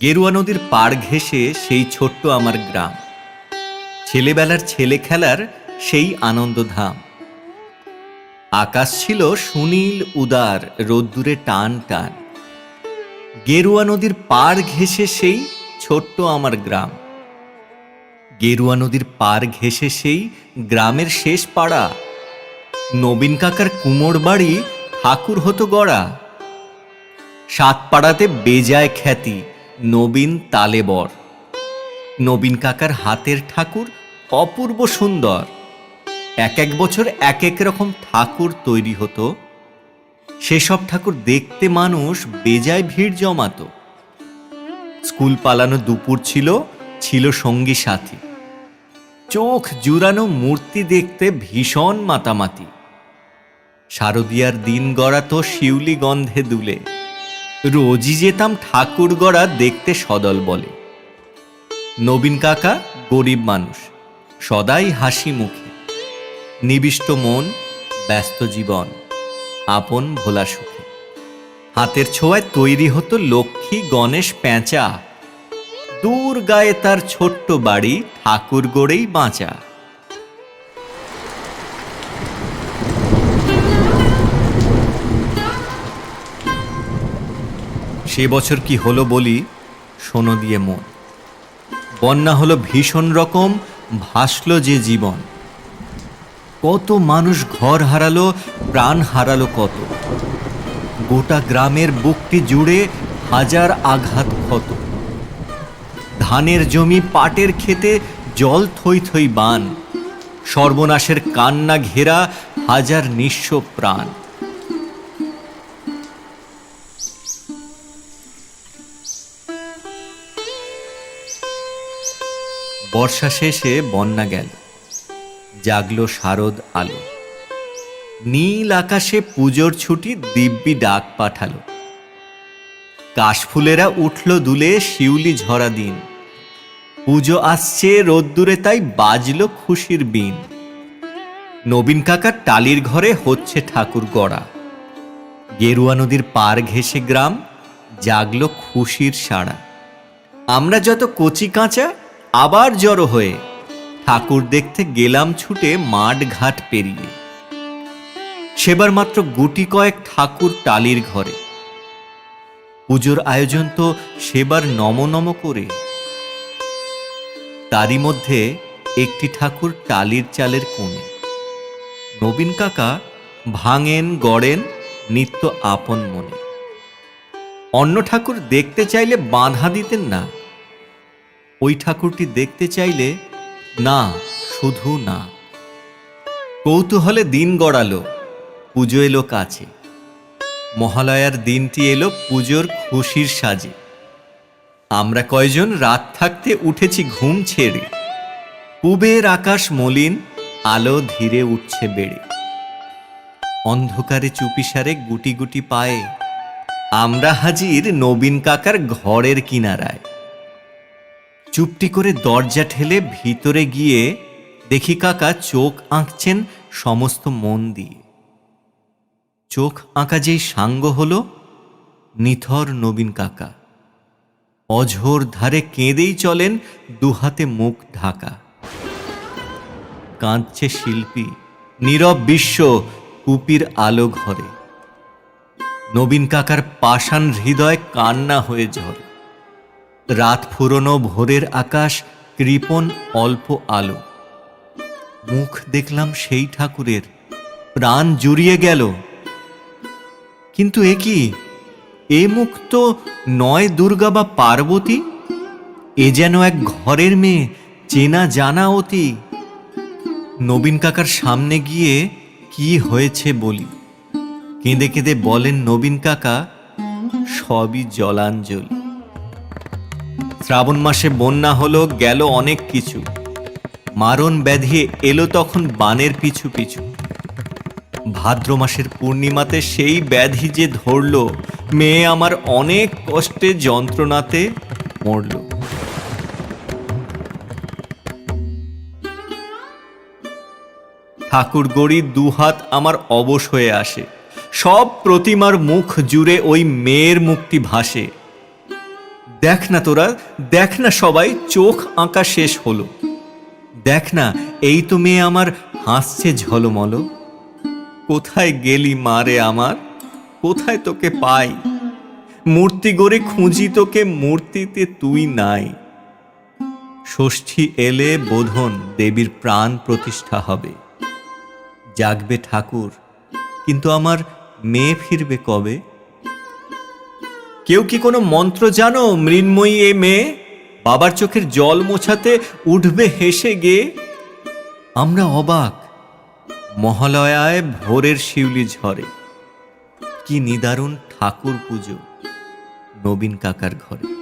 গেরুয়া নদীর পাড় ঘেঁষে সেই ছোট্ট আমার গ্রাম। ছেলেবেলার ছেলে খেলার সেই আনন্দধাম। আকাশ ছিল সুনীল, উদার, রোদ্দুরে টান টান। গেরুয়া নদীর পাড় ঘেঁষে সেই ছোট্ট আমার গ্রাম। গেরুয়া নদীর পাড় ঘেঁষে সেই গ্রামের শেষ পাড়া। নবীন কাকার কুমোর বাড়ি ঠাকুর হতো গড়া। সাত পাড়াতে বেজায় খ্যাতি নবীন তালেবর নবীন কাকার হাতের ঠাকুর অপূর্ব সুন্দর। এক এক বছর এক এক রকম ঠাকুর তৈরি হতো। সেসব ঠাকুর দেখতে মানুষ বেজায় ভিড় জমাতো। স্কুল পালানো দুপুর ছিল ছিল সঙ্গী সাথী। চোখ জুড়ানো মূর্তি দেখতে ভীষণ মাতামাতি। শারদিয়ার দিন গড়াতো শিউলি গন্ধে দুলে। রোজই যেতাম ঠাকুর গড়া দেখতে সদল বলে। নবীন কাকা গরিব মানুষ, সদাই হাসি মুখে। নিবিষ্ট মন, ব্যস্ত জীবন, আপন ভোলা সুখে। হাতের ছোঁয়ায় তৈরি হতো লক্ষ্মী গণেশ পেঁচা দূর গায়ে তার ছোট্ট বাড়ি ঠাকুর গড়েই বাঁচা। সে বছর কি হলো বলি শোনো দিয়ে মন। বন্যা হলো ভীষণ রকম, ভাসল যে জীবন। কত মানুষ ঘর হারালো, প্রাণ হারালো কত। গোটা গ্রামের বুকটি জুড়ে হাজার আঘাত ক্ষত। ধানের জমি পাটের খেতে জল থই থই বান। সর্বনাশের কান্না ঘেরা হাজার নিঃস্ব প্রাণ। বর্ষা শেষে বন্যা গেল। জাগলো শারদ আলো। নীল আকাশে পুজোর ছুটি দিব্যি ডাক পাঠালো। কাশফুলেরা উঠল দুলে শিউলি ঝরা দিন। পুজো আসছে রোদ্দুরে তাই বাজলো খুশির বিন। নবীন কাকার টালির ঘরে হচ্ছে ঠাকুর গড়া। গেরুয়া নদীর পার ঘেঁষে গ্রাম, জাগলো খুশির সাড়া। আমরা যত কচি কাঁচা আবার জড়ো হয়ে ঠাকুর দেখতে গেলাম ছুটে মাঠ ঘাট পেরিয়ে। সেবার মাত্র গুটি কয়েক ঠাকুর টালির ঘরে। পুজোর আয়োজন তো সেবার নম নম করে। তারই মধ্যে একটি ঠাকুর টালির চালের কোণে। নবীন কাকা ভাঙেন, গড়েন, নিত্য আপন মনে। অন্য ঠাকুর দেখতে চাইলে বাধা দিতেন না। ওই ঠাকুরটি দেখতে চাইলে, না, শুধু না। কৌতূহলে দিন গড়ালো, পুজো এলো কাছে। মহালয়ার দিনটি এলো পুজোর খুশির সাজে। আমরা কয়জন রাত থাকতে উঠেছি ঘুম ছেড়ে। পুবের আকাশ মলিন, আলো ধীরে উঠছে বেড়ে। অন্ধকারে চুপিসারে গুটি গুটি পায়ে। আমরা হাজির নবীন কাকার ঘরের কিনারায়। চুপটি করে দরজা ঠেলে ভিতরে গিয়ে দেখি কাকা চোখ আঁকছেন সমস্ত মন দিয়ে। চোখ আঁকা যেই সাঙ্গ হল নিথর নবীন কাকা। অঝোর ধারে কেঁদেই চলেন দুহাতে মুখ ঢাকা। কাঁদছে শিল্পী, নীরব বিশ্ব কুপির আলো ঘরে। নবীন কাকার পাষাণ হৃদয় কান্না হয়ে ঝরে। রাত ফুরনো ভোরের আকাশ কৃপণ অল্প আলো। মুখ দেখলাম সেই ঠাকুরের, প্রাণ জুড়িয়ে গেল। কিন্তু এ কি? এ মুখ তো নয় দুর্গা বা পার্বতী? এ যেন এক ঘরের মেয়ে, চেনা জানা অতি। নবীন কাকার সামনে গিয়ে কি হয়েছে বলি। কেঁদে কেঁদে বলেন নবীন কাকা, সবই জলাঞ্জলি। শ্রাবণ মাসে বন্যা হলো, গেল অনেক কিছু। মারণ ব্যাধি এলো তখন বানের পিছু পিছু। ভাদ্র মাসের পূর্ণিমাতে সেই ব্যাধি যে ধরল, মেয়ে আমার অনেক কষ্টে যন্ত্রণাতে মরল। ঠাকুর গড়ি দুহাত আমার অবশ হয়ে আসে। সব প্রতিমার মুখ জুড়ে ওই মেয়ের মুক্তি ভাসে। দেখ না তোরা, দেখ না সবাই, চোখ আঁকা শেষ হলো। দেখ না, এই তো মেয়ে আমার হাসছে ঝলমল। কোথায় গেলি মারে আমার? কোথায় তোকে পাই? মূর্তি গড়ে খুঁজি তোকে, মূর্তিতে তুই নাই। ষষ্ঠী এলে বোধন দেবীর প্রাণ প্রতিষ্ঠা হবে। জাগবে ঠাকুর, কিন্তু আমার মেয়ে ফিরবে কবে? কেউ কি কোনো মন্ত্র জানো, মৃন্ময়ী এ মেয়ে? বাবার চোখের জল মোছাতে উঠবে হেসে গে। আমরা অবাক, মহালয়ায় ভোরের শিউলি ঝরে। কি নিদারুণ ঠাকুর পুজো, নবীন কাকার ঘরে।